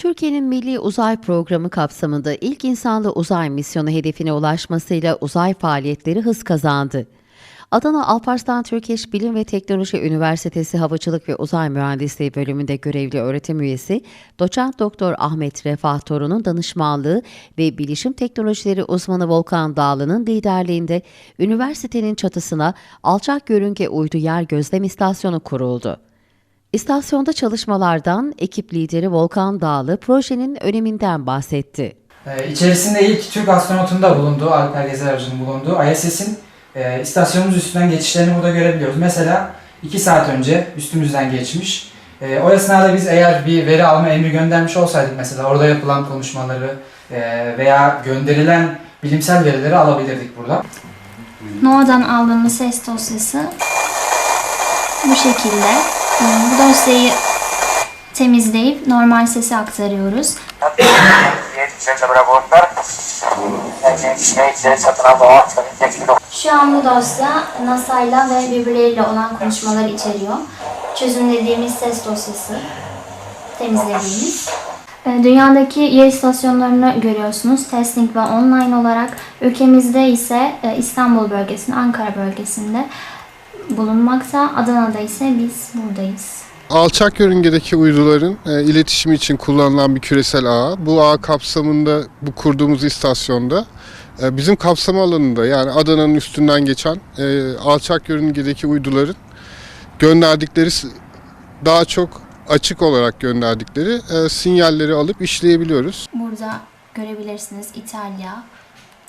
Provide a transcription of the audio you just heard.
Türkiye'nin Milli Uzay Programı kapsamında ilk insanlı uzay misyonu hedefine ulaşmasıyla uzay faaliyetleri hız kazandı. Adana Alparslan Türkeş Bilim ve Teknoloji Üniversitesi Havacılık ve Uzay Mühendisliği bölümünde görevli öğretim üyesi Doçent Doktor Ahmet Refah Torun'un danışmanlığı ve bilişim teknolojileri uzmanı Volkan Dağlı'nın liderliğinde üniversitenin çatısına alçak yörünge uydu yer gözlem istasyonu kuruldu. İstasyonda çalışmalardan ekip lideri Volkan Dağlı projenin öneminden bahsetti. Ee, İçerisinde ilk Türk astronotun da bulunduğu, Alper Gezer Avcı'nın bulunduğu ISS'in e, istasyonumuz üstünden geçişlerini burada görebiliyoruz. Mesela 2 saat önce üstümüzden geçmiş. E, o esnada biz eğer bir veri alma emri göndermiş olsaydık mesela orada yapılan konuşmaları e, veya gönderilen bilimsel verileri alabilirdik burada. NOAA'dan aldığımız ses dosyası bu şekilde. Hmm, Bu dosyayı temizleyip normal sese aktarıyoruz. Şu an bu dosya NASA'yla ve birbirleriyle olan konuşmaları içeriyor. Çözümlediğimiz ses dosyası, temizlediğimiz. Ee, Dünyadaki yer istasyonlarını görüyorsunuz. Testing ve online olarak. Ülkemizde ise e, İstanbul bölgesinde, Ankara bölgesinde bulunmakta. Adana'da ise biz buradayız. Alçak yörüngedeki uyduların e, iletişimi için kullanılan bir küresel ağ. Bu ağ kapsamında bu kurduğumuz istasyonda e, bizim kapsam alanında yani Adana'nın üstünden geçen e, alçak yörüngedeki uyduların gönderdikleri daha çok açık olarak gönderdikleri e, sinyalleri alıp işleyebiliyoruz. Burada görebilirsiniz İtalya,